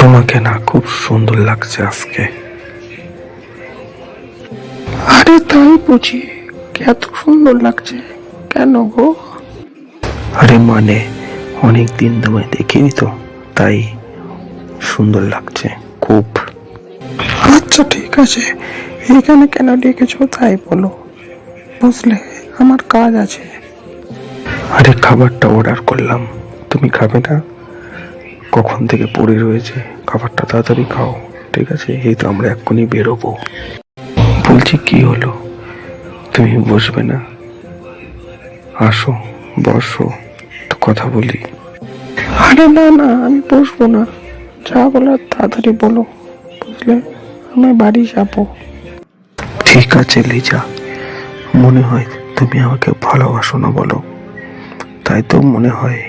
তোমাকে না খুব সুন্দর লাগছে আজকে। আরে তাই বুঝি এত সুন্দর লাগছে। কেন গো? আরে মানে অনেক দিন তোমায় দেখিনি তো তাই সুন্দর লাগছে খুব। আচ্ছা ঠিক আছে। এখানে কেন ডেকেছো তাই বলো। বুঝলে আমার কাজ আছে। আরে খাবারটা অর্ডার করলাম। তুমি খাবে না? কখন থেকে পড়ে রয়েছে? খাবারটা তাড়াতাড়ি খাও, ঠিক আছে? এই তো আমরা এক্ষুনি বেরোবো। বলছি, কি হলো? তুমি বসবে না? আসো, বসো তো কথা বলি। আরে না না, আমি বসবো না। যা বলার তাড়াতাড়ি বলো, বুঝলে? আমি বাড়ি যাব। ঠিক আছে, লিজা। মনে হয় তুমি আমাকে ভালোবাসো না বলো। তাই তো মনে হয়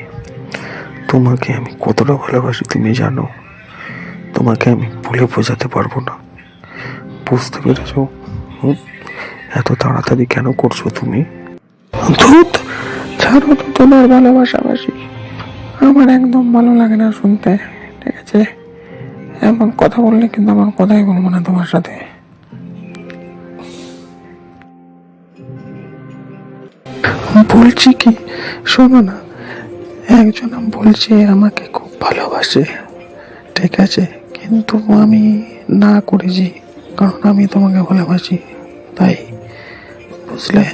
তোমাকে আমি কতটা ভালোবাসি তুমি জানো। তোমাকে আমি বলে বোঝাতে পারব না। বুঝতে পেরেছ? এত তাড়াতাড়ি কেন করছ তুমি? ধুত! ছাড়ো তো তোমার ভালোবাসাবাসি আমার একদম ভালো লাগে না শুনতে, ঠিক আছে? এমন কথা বললে কিন্তু আমার কথাই বলব না তোমার সাথে। বলছি কি? শোনো না। একজন বলছে, আমাকে খুব ভালোবাসে। ঠিক আছে, কিন্তু আমি না করেছি, কারণ আমি তোমাকে ভালোবাসি। তাই? বুঝলে?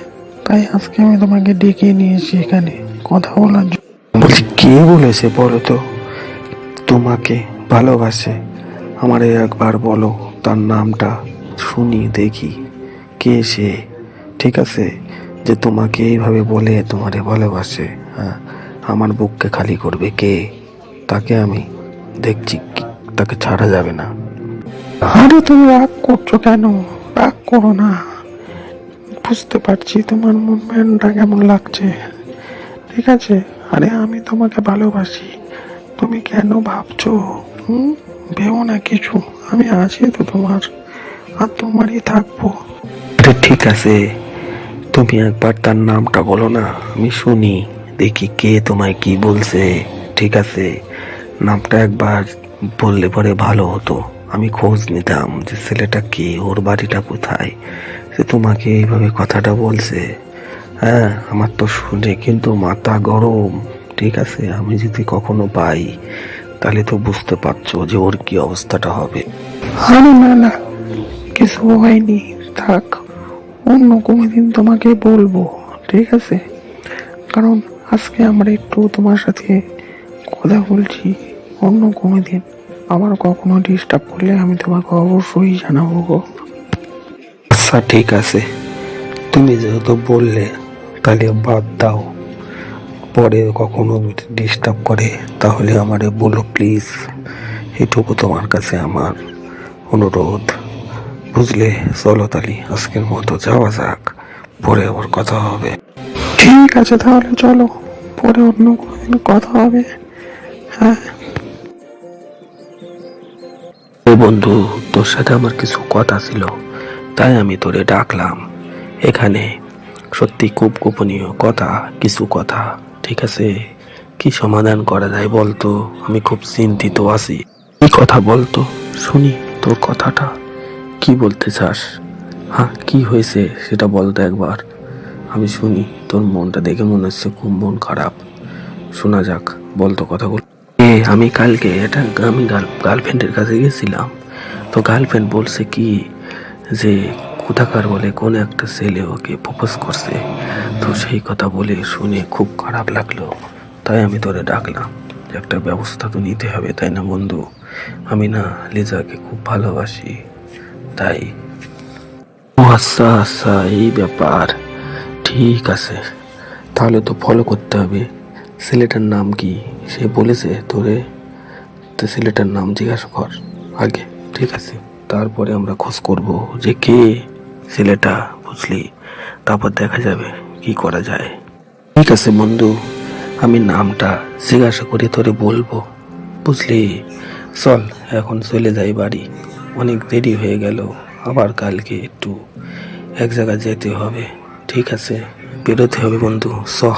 তাই আজকে আমি তোমাকে ডেকে নিয়েছি এখানে, কথা বলার জন্য। কে বলেছে বলো তো? তোমাকে ভালোবাসে? আমারে একবার বলো, তার নামটা শুনি দেখি, কে সে? ঠিক আছে, যে তোমাকে এইভাবে বলে তোমারে ভালোবাসে হ্যাঁ? আমার বুককে খালি করবে কে? তাকে আমি দেখছি তাকে ছাড়া যাবে না। আরে তুমি রাগ করছ কেন? রাগ করো না। বুঝতে পারছি তোমার মন মুভমেন্টটা কেমন লাগছে। ঠিক আছে? আরে আমি তোমাকে ভালোবাসি। তুমি কেন ভাবছ? হুম? ভেবো না কিছু। আমি আছি তো তোমার। আর তোমারই থাকব। ঠিক আছে। তুমি একবার তার নামটা বলো না আমি শুনি। দেখি কে তোমায় কি বলছে, ঠিক আছে? নামটা একবার বললে পরে ভালো হতো। আমি খোঁজ নিতাম যে ছেলেটা কে, ওর বাড়িটা কোথায়, সে তোমাকে এইভাবে কথাটা বলছে। হ্যাঁ আমার তো শুনে কিন্তু মাথা গরম, ঠিক আছে? আমি যদি কখনো পাই, তাহলে তো বুঝতে পারছ যে ওর কি অবস্থাটা হবে। না না, কিছু হয়নি। থাক, অন্য কোনো দিন তোমাকে বলব, ঠিক আছে? কারণ আজকে আমরা একটু তোমার সাথে কথা বলছি অন্য কোনো দিন। আবার কখনো ডিস্টার্ব করলে আমি তোমাকে অবশ্যই জানাব গো। আচ্ছা ঠিক আছে। তুমি যেহেতু বললে, তাহলে বাদ দাও। পরে কখনো ডিস্টার্ব করে, তাহলে আমারে বলো প্লিজ এটুকু তোমার কাছে আমার অনুরোধ। বুঝলে? চলো তালি আজকের মতো যাওয়া যাক। পরে আবার কথা হবে। ঠিক আছে তাহলে চলো, পরে অন্য কোনো দিন কথা হবে। হ্যাঁ। বন্ধু, তোর সাথে আমার কিছু কথা ছিল, তাই আমি তোরে ডাকলাম। এখানে সত্যি খুব গোপনীয় কথা, কিছু কথা, ঠিক আছে? কি সমাধান করা যায় বলতো? আমি খুব চিন্তিত আছি। কি কথা বলতো? শুনি তোর কথাটা। কি বলতে চাস? হ্যাঁ কি হয়েছে সেটা বলতো একবার। আমি শুনি, তোর মনটা দেখে মনে হচ্ছে খুব মন খারাপ। শোনা যাক বলতো কথাগুলো। এ, আমি কালকে এটা আমি গার্লফ্রেন্ডের কাছে গেছিলাম। তো গার্লফ্রেন্ড বলছে কি যে, কোথাকার বলে কোন একটা ছেলে ওকে প্রপোজ করছে। তো সেই কথা বলে শুনে খুব খারাপ লাগল। তাই আমি তোরে ডাকলাম একটা ব্যবস্থা তো নিতে হবে, তাই না বন্ধু? আমি না লিজাকে খুব ভালোবাসি। তাই। ও আচ্ছা আচ্ছা এই ব্যাপার। ঠিক আছে। তাহলে তো ফলো করতে হবে। ছেলেটার নাম কি? সে বলেছে তোরে। তো ছেলেটার নাম জিজ্ঞাসা কর আগে। ঠিক আছে। তারপরে আমরা খোঁজ করব যে কে ছেলেটা, বুঝলি? তারপর দেখা যাবে কি করা যায়। ঠিক আছে বন্ধু, আমি নামটা জিজ্ঞাসা করে তোরে বলব। বুঝলি? চল, এখন চলে যাই বাড়ি। অনেক দেরি হয়ে গেল। আবার কালকে একটু এক জায়গায় যেতে হবে। ঠিক আছে বেরোতে হবে বন্ধু সহ